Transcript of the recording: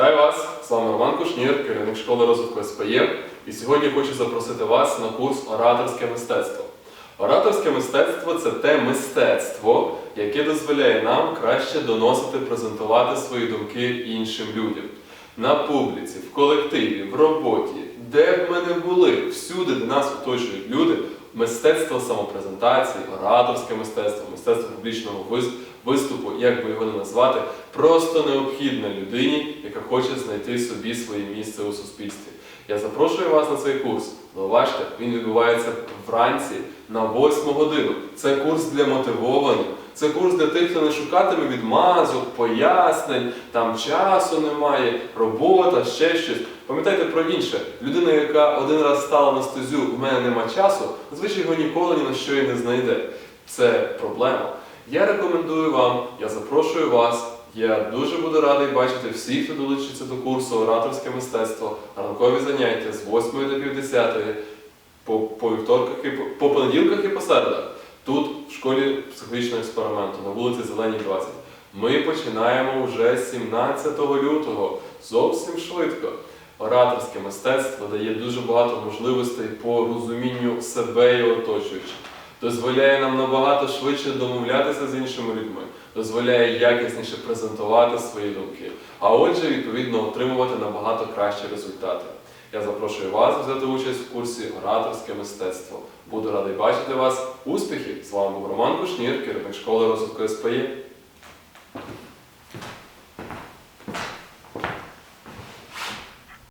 Вітаю вас! З вами Роман Кушнір, керівник школи розвитку СПЄ. І сьогодні хочу запросити вас на курс Ораторське мистецтво. Ораторське мистецтво це те мистецтво, яке дозволяє нам краще доносити, презентувати свої думки іншим людям. На публіці, в колективі, в роботі, де б ми не були, всюди, де нас оточують люди, мистецтво самопрезентації, ораторське мистецтво, мистецтво публічного вис- виступу, як би його не назвати, просто необхідне людині, яка хоче знайти собі своє місце у суспільстві. Я запрошую вас на цей курс. Зауважте, він відбувається вранці на 8 годину. Це курс для мотивованих. Це курс для тих, хто не шукатиме відмазок, пояснень, там часу немає, робота, ще щось. Пам'ятайте про інше. Людина, яка один раз стала на стезю, в мене нема часу, зазвичай його ніколи ні на що і не знайде. Це проблема. Я рекомендую вам, я запрошую вас. Я дуже буду радий бачити всіх, хто долучиться до курсу ораторське мистецтво, ранкові заняття з 8 до півдесятої, по, по вівторках і по, по понеділках і по середах. Тут, в школі психологічного експерименту, на вулиці Зеленій 20. Ми починаємо вже 17 лютого. Зовсім швидко. Ораторське мистецтво дає дуже багато можливостей по розумінню себе і оточуючих. Дозволяє нам набагато швидше домовлятися з іншими людьми, дозволяє якісніше презентувати свої думки, а отже, відповідно, отримувати набагато кращі результати. Я запрошую вас взяти участь в курсі Ораторське мистецтво. Буду радий бачити вас. Успіхів! З вами був Роман Кушнір, керівник школи розвитку СПЄ.